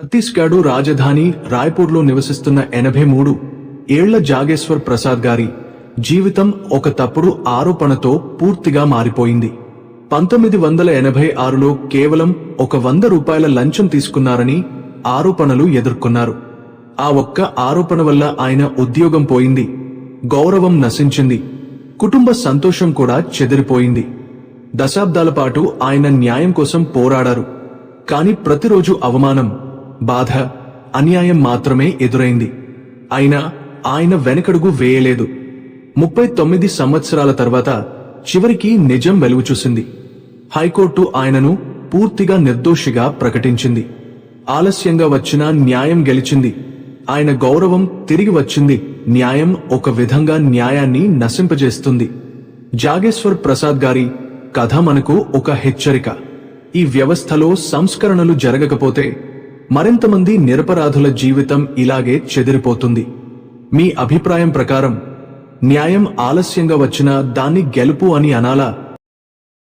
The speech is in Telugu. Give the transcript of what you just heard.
ఛత్తీస్గఢ్ రాజధాని రాయ్పూర్లో నివసిస్తున్న ఎనభై మూడు ఏళ్ళ జాగేశ్వర్ ప్రసాద్ గారి జీవితం ఒక తప్పుడు ఆరోపణతో పూర్తిగా మారిపోయింది. పంతొమ్మిది వందల ఎనభై ఆరులో కేవలం ఒక వంద రూపాయల లంచం తీసుకున్నారని ఆరోపణలు ఎదుర్కొన్నారు. ఆ ఒక్క ఆరోపణ వల్ల ఆయన ఉద్యోగం పోయింది గౌరవం నశించింది కుటుంబ సంతోషం కూడా చెదిరిపోయింది. దశాబ్దాల పాటు ఆయన న్యాయం కోసం పోరాడారు కాని ప్రతిరోజు అవమానం బాధ అన్యాయం మాత్రమే ఎదురైంది. అయినా ఆయన వెనకడుగు వేయలేదు. ముప్పై తొమ్మిది సంవత్సరాల తర్వాత చివరికి నిజం వెలుగు చూసింది. హైకోర్టు ఆయనను పూర్తిగా నిర్దోషిగా ప్రకటించింది. ఆలస్యంగా వచ్చిన న్యాయం గెలిచింది. ఆయన గౌరవం తిరిగి వచ్చింది. న్యాయం ఒక విధంగా న్యాయాన్ని నశింపజేస్తుంది. జాగేశ్వర్ ప్రసాద్ గారి కథ మనకు ఒక హెచ్చరిక. ఈ వ్యవస్థలో సంస్కరణలు జరగకపోతే మరింతమంది నిరపరాధుల జీవితం ఇలాగే చెదిరిపోతుంది. మీ అభిప్రాయం ప్రకారం న్యాయం ఆలస్యంగా వచ్చినా దాన్ని గెలుపు అని అనాలా?